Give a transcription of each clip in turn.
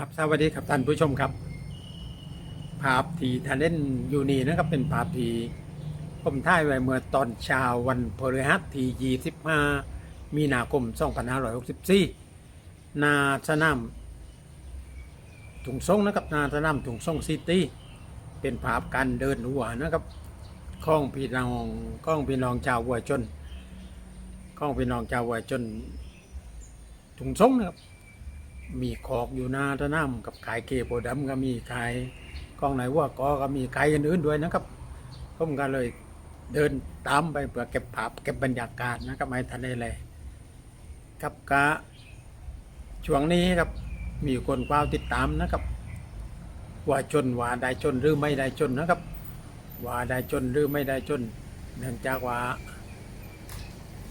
ครับสวัสดีครับท่านผู้ชมครับ ภาพที่ท่านเล่นอยู่นี่นะครับเป็นภาพที่ผมถ่ายไว้เมื่อตอนเช้าวันพฤหัสที่25มีนาคม 2564 นาสนามถุงส่งนะครับนาสนามถุงส่งซิตี้เป็นภาพการเดินหัวนะครับข้องพี่น้องข้องพี่น้องชาววัวชนข้องพี่น้องชาววัวชนถุงส่งนะครับ มีขอกอยู่หนาตะน้ำกับขายเกโปดำก็มีขายกองไหนว่ากอก็มีขายอื่นๆด้วยนะครับผมก็เลยเดินตามไปเพื่อเก็บภาพเก็บบรรยากาศนะครับไม่ทันได้เลยครับกะช่วงนี้ครับมีคนกว้าวติดตามนะครับ ว่าจนว่าได้จนหรือไม่ได้จนนะครับ ว่าได้จนหรือไม่ได้จน เนื่องจากว่า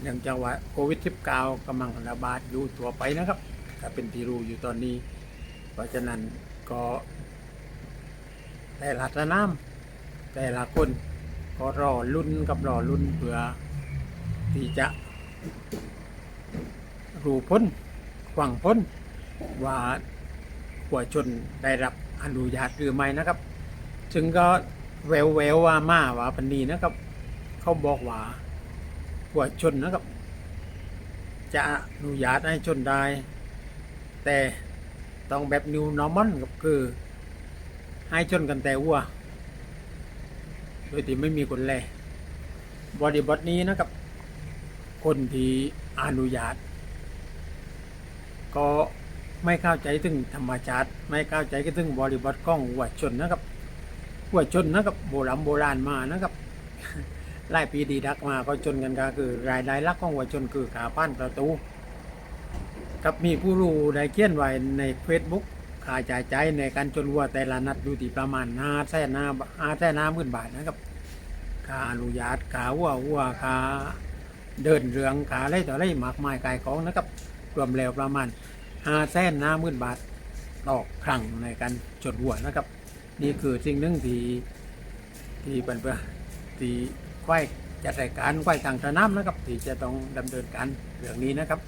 เนื่องจากว่าโควิด -19 กำลังระบาดอยู่ตัวไปนะครับ ถ้าเป็นที่รู้อยู่ตอนนี้ เพราะฉะนั้นก็แต่ละสนามแต่ละคนก็รอลุ้นกับรอลุ้นเพื่อที่จะรู้พ้นหวังพ้นว่าหัวชนได้รับอนุญาตหรือไม่นะครับซึ่งก็แววแววว่ามาว่าปันนีนะครับ เขาบอกว่าหัวชนนะครับ จะอนุญาตให้ชนได้ แต่ต้องแบบนิวนอร์มอนก็คือ ให้ชนกันแต่วัว โดยที่ไม่มีคนแลบอดี้บอดนี้นะครับ คนที่อนุญาต ก็ไม่เข้าใจถึงธรรมชาติ ไม่เข้าใจก็ถึงบริบทของวัวชนนะครับวัวชนนะครับโบราณโบราณมานะครับหลายปีดีดักมาก็ชนกันก็คือ รายได้ลักของวัวชนคือขาป้านประตู กับมีผู้รู้ได้เขียนไว้ในเฟซบุ๊กค่าจ่ายใจายในการจนวัวแต่ละนัดอยู่ที่ประมาณห้าแสนห้าห้าแสนห้าหมื่นบาทนะครับค่าอนุญาตค่าวัววัวค่าเดินเรืองค่าอะไรต่ออะไรมากมายกายของนะครับรวมแล้วประมาณห้าแสนห้าหมื่นบาทต่อครั้งในการจดวัวนะครับ นี่คือสิ่งหนึ่งที่ที่เป็นเพื่อที่ควายจัดรายการควายต่างสนามนะครับ ที่จะต้องดำเนินการเรื่องนี้นะครับ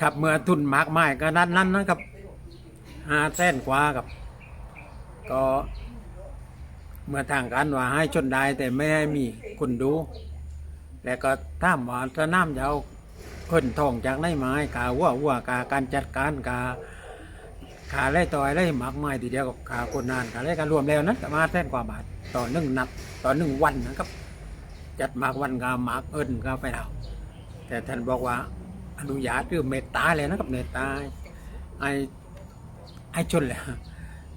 ครับเมื่อทุนมากมายก็นั้นนั้นนะครับห้าแสนกว่าครับ ก็เมื่อทางการว่าให้ชนได้แต่ไม่ให้มีคนดู แล้วก็ถ้ามว่าสนามจะเอาเพิ่นทองจากไหนมาให้กาว่าว่ากาการจัดการกาขาไล่ต่อยไล่หมากไม้ทีเดียวกับขาคนนานขาไล่การรวมแล้วนั้นประมาณแสนกว่าบาทต่อหนึ่งนัดต่อหนึ่งวันนะครับ จัดหมากวันกาหมากเอิญก็ไปเอาแต่ท่านบอกว่า อนุญาตหรือเมตตาเลยนะครับเมตตาไอ้ไอ้ชนเลย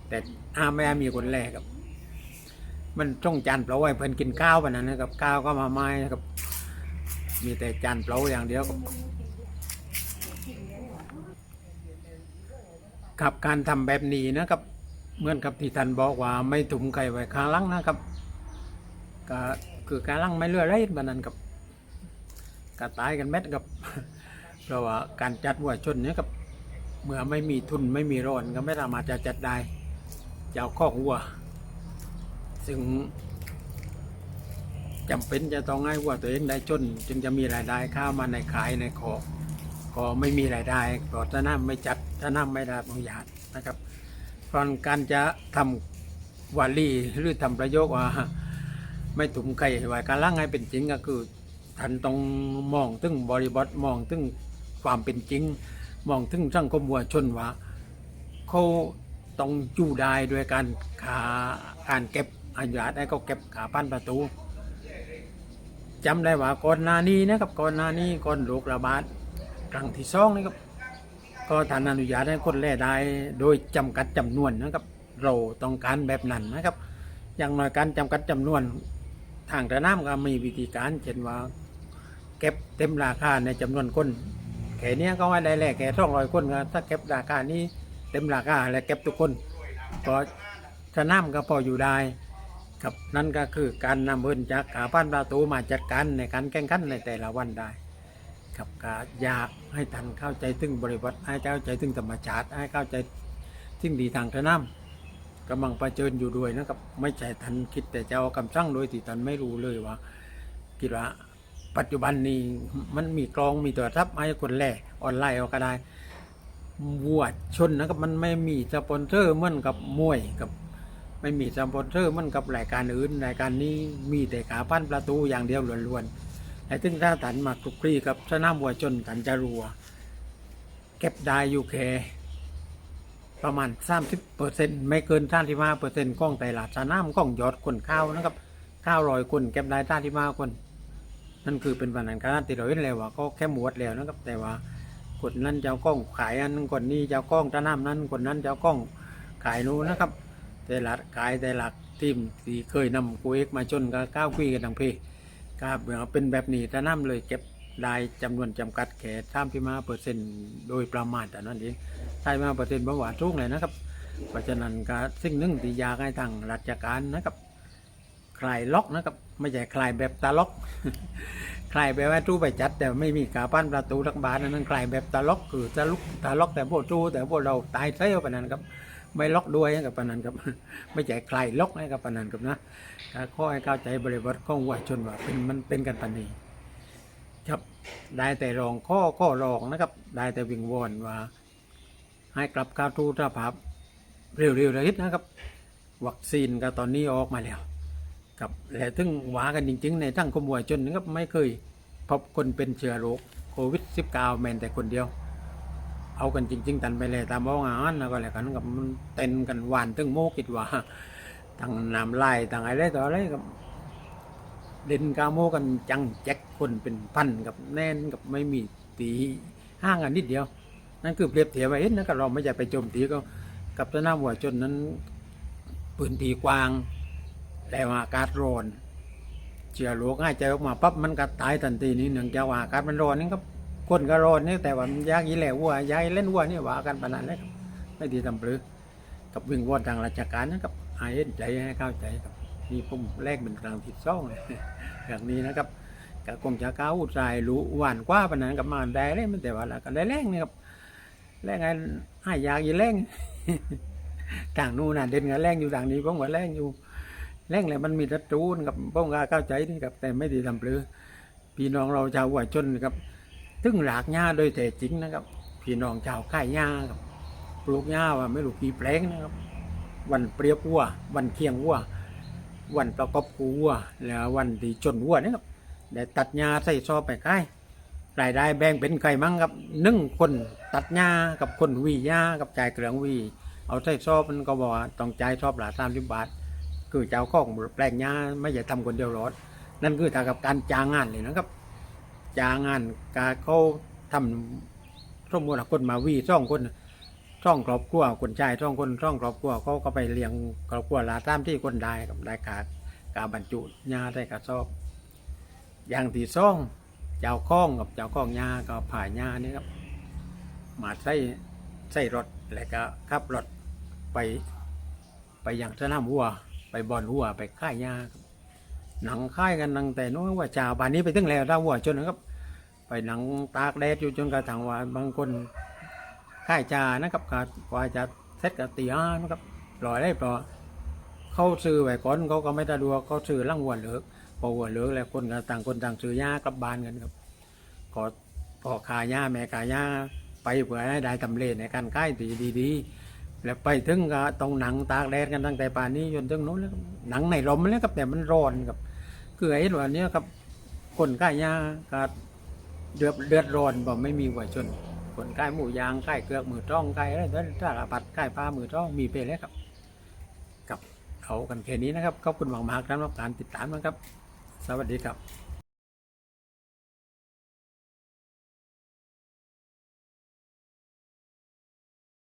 แต่อาไม่มีคนแรกครับ มันต้องจานเปล่าไว้เพิ่นกินข้าวปะนั้นนะครับข้าวก็มาไม่นะครับ มีแต่จานเปล่าอย่างเดียวครับกับการทำแบบนี้นะครับเหมือนกับที่ท่านบอกว่าไม่ถุมไก่ไว้ข้างหลังนะครับก็คือข้างหลังไม่เลือไรแบบนั้นกับกระตายกันเม็ดกับ เพราะว่าการจัดวัวชนเนี่ยกับเมื่อไม่มีทุนไม่มีร้อนก็ไม่สามารถจะจัดได้จะเอาข้อวัว ซึ่งจำเป็นจะต้องให้วัวตัวเองได้จนจึงจะมีรายได้ข้ามาในขายในคอกก็ไม่มีรายได้เพราะถ้าน้ำไม่จัดถ้าน้ำไม่ได้อนุญาตนะครับตอนการจะทำวาลีหรือทำประโยคว่าไม่ถุมไก่ไว้การล่างให้เป็นจริงก็คือท่านต้องมองถึงบริบทมองถึง ความเป็นจริง มองถึงสังคมวัวชนว่า เขาต้องจู้ได้ด้วยการขาการเก็บอนุญาตให้เขาเก็บขาปั้นประตูจำได้ว่าก่อนหน้านี้นะครับก่อนหน้านี้ก่อนโรคระบาดครั้งที่สองนะครับก็ท่านอนุญาตให้คนแล่ได้โดยจำกัดจำนวนนะครับ เราต้องการแบบนั้นนะครับ อย่างน้อยการจำกัดจำนวนทางระน้ำก็มีวิธีการเช่นว่า เก็บเต็มราคาในจำนวนคน แค่นี้ก็ว่าได้แหละแค่สองร้อยคนก็ถ้าเก็บราคานี้เต็มราคาและเก็บทุกคนก็สนามก็พออยู่ได้ครับนั่นก็คือการนำเงินจากขาบ้านประตูมาจัดการในการแข่งขันในแต่ละวันได้ครับก็อยากให้ท่านเข้าใจถึงบริบทให้เข้าใจถึงธรรมชาติให้เข้าใจถึงดีทางสนามกำลังประเผชิญอยู่ด้วยนะครับ ไม่ใช่ท่านคิดแต่จะเอาคำสั่งโดยที่ท่านไม่รู้เลยว่าคิดว่า ปัจจุบันนี้มันมีกลองมีตัวทับไอ้คนแล่ออนไลน์เอาก็ได้วัวชนนะครับมันไม่มีสปอนเซอร์เหมือนกับมวยกับ ไม่มีสปอนเซอร์เหมือนกับรายการอื่นรายการนี้มีแต่ขาปั้นประตูอย่างเดียวล้วนๆแต่ถึงถ้าตันมาคลุกคลีกับสนามวัวชนตันจะรัว เก็บได้อยู่แค่ประมาณ 30เปอร์เซ็นต์ไม่เกิน35เปอร์เซ็นต์กล้องแต่ละสนามกล้องยอดคนข้าวนะครับข้าวรอยคนเก็บได้35คน นั่นคือเป็นปัญหาการติดเราเห็นแล้วว่าก็แค่หมวดแล้วนะครับ แต่ว่าคนนั้นเจ้ากล้องขายอันนั้นคนนี้เจ้ากล้องตะน้ำนั้นคนนั้นเจ้ากล้องขายนู้นนะครับ แต่ละขายแต่ละทีมที่เคยนำกูเอกมาชนก็ก้าวคุยกันทางเพก็เป็นแบบนี้ตะน้ำเลยเก็บได้จำนวนจำกัดแค่ามพิมาเปอร์เซ็นต์โดยประมาณแต่นั้นเองใช่มาเปอร์เซ็นต์เบาหวานสูงเลยนะครับ เพราะฉะนั้นก็สิ่งหนึ่งที่ยากให้ทางราชการนะครับ คลายล็อกนะครับไม่ใช่คลายแบบตาล็อกคลายแบบว่าตู้ไปจัด แต่ไม่มีกาปั้นประตูทักบานนั้นคลายแบบตาล็อกคือตาลุกตาล็อกแต่พวกตู้แต่พวกเราตายเสียปนั้นครับ ไม่ล็อกด้วยกับปนั้นครับ ไม่ใช่คลายล็อกให้กับปนั้นครับนะข้อให้เข้าใจบริบทของวัชนว่าเป็นมันเป็นกันปนนี้ครับได้แต่รองข้อข้อรองนะครับ ได้แต่วิงวอนว่า ให้กลับเข้าทูตภาพเร็วๆเลยนะครับ วัคซีนก็ตอนนี้ออกมาแล้ว ครับและถึงหวากันจริง ๆ ในทั้งขมวยจนนะครับไม่เคยพบคนเป็นเชื้อโรคโควิด -19 แม้แต่คนเดียว เอากันจริง ๆ ตันไปเลยตามบ้องานแล้วก็แล้วกันกับมันเต้นกันหวานตึงโมกิดว่าตั้งน้ำลายตั้งอะไรต่ออะไรกับเด่นกาโมกันจังแจ็คคนเป็นพันกับแน่นกับไม่มีตีห้างกันนิดเดียว นั่นคือเปรียบเทียบไว้เห็นนะครับเราไม่อยากไปโจมตีก็กับสนาหัวชนนั้นพื้นที่กว้าง แต่ว่าอากาศร้อนเชื้อโรคง่ายใจออกมาปั๊บมันก็ตายทันทีนี่เนื่งจากว่าอากาศมันร้อนนี่ก็คนก็ร้อนนี่แต่ว่ามันยากยี่แหล่วัวยายเล่นวัวนี่ว่ากันปานนั้นเลยครับไม่ดีทำปรือกับวิ่งวอนทางราชการนะครับหายเห็นใจให้เข้าใจครับนี่ผมแรกเป็นทางผิดซ่องเลยอย่างนี้นะครับก็คงจะก้าอุตสายรู้หวานกว่าปานนั้นกับมาได้เลยมันแต่ว่าละกันได้แรงนี่ครับแรงไงให้ยากยี่แรงทางนู้นน่ะเด่นกับแรงอยู่ทางนี้ผมว่าแรงอยู่ แรงเลยมันมีศัตรูนะครับป้องกาเข้าใจนี่ครับแต่ไม่ดีทำปลือพี่น้องเราชาวหัวชนครับถึงหลากหญ้าโดยแต่จริงนะครับ พี่น้องชาวค่ายหญ้าครับปลูกหญ้าว่าไม่รู้กี่แปลงนะครับ วันเปรียบวัว วันเคียงวัว วันประกอบกูวัว แล้ววันที่ชนวัวนี่ครับได้ตัดหญ้าใส่ซอไปค่ายรายได้แบ่งเป็นใครมั่งครับหนึ่งคนตัดหญ้ากับคนวีหญ้ากับจ่ายเกลืองวี เอาใส่ซอมันก็บอกว่าต้องจ่ายซอบละสามสิบบาท คือเจ้าของแปลงหญ้าไม่ใช่ทำคนเดียวรอกนั่นคือทางกับการจ้างงานเลยนะครับจ้างงานการเขาทำสมมติคนมาวีซ่องคนซ่องครอบครัวคนชายซ่องคนซ่องครอบครัวเขาก็ไปเลี้ยงครอบครัวละตามที่คนได้กับได้การการบรรจุหญ้าได้กระสอบอย่างที่ซ่องเจ้าข้องกับเจ้าข้องหญ้าก็ผ่าหญ้านี่ครับมาใส่ใส่รถแล้วก็ขับรถไปไปอย่างสนามวัว ไปบอลวัวไปค่ายหญ้าหนังค่ายกันนังแต่นู้นว่าจ่าบานนี้ไปถึงแล้วถ้าวัวจนนะครับ ไปหนังตากแดดอยู่จนกระทั่งว่าบางคนค่ายจ่านะครับก็กว่าจะเซ็ตกับตีห้านะครับปล่อยได้ปล่อยเขาซื้อไว้ก่อนเขาก็ไม่ตะดวเขาซื้อล่างวัวเหลือกพอวัวเหลือกแล้วคนก็ต่างคนต่างซื้อหญ้ากลับบ้านกันครับก็พอขายหญ้าแม่ขายหญ้าไปเพื่อให้ได้ตำเลในการค่ายตีดี แล้วไปถึงก็ต้องหนังตากแดดกันตั้งแต่ป่านนี้จนถึงโน้นแล้วครับหนังในลมแล้วครับแต่มันร้อนครับคือไอ้ตัวเนี้ยครับคนใกล้ยาก็เดือดเดือดร้อนบ่ไม่มีหัวชนคนใกล้หมูยางใกล้เกลือกมือต้องใกล้อะไรถ้าปัดใกล้ปลามือต้องมีไปแล้วครับ กับเขากันแค่นี้นะครับขอบคุณมากๆสำหรับการติดตามนะครับ สวัสดีครับ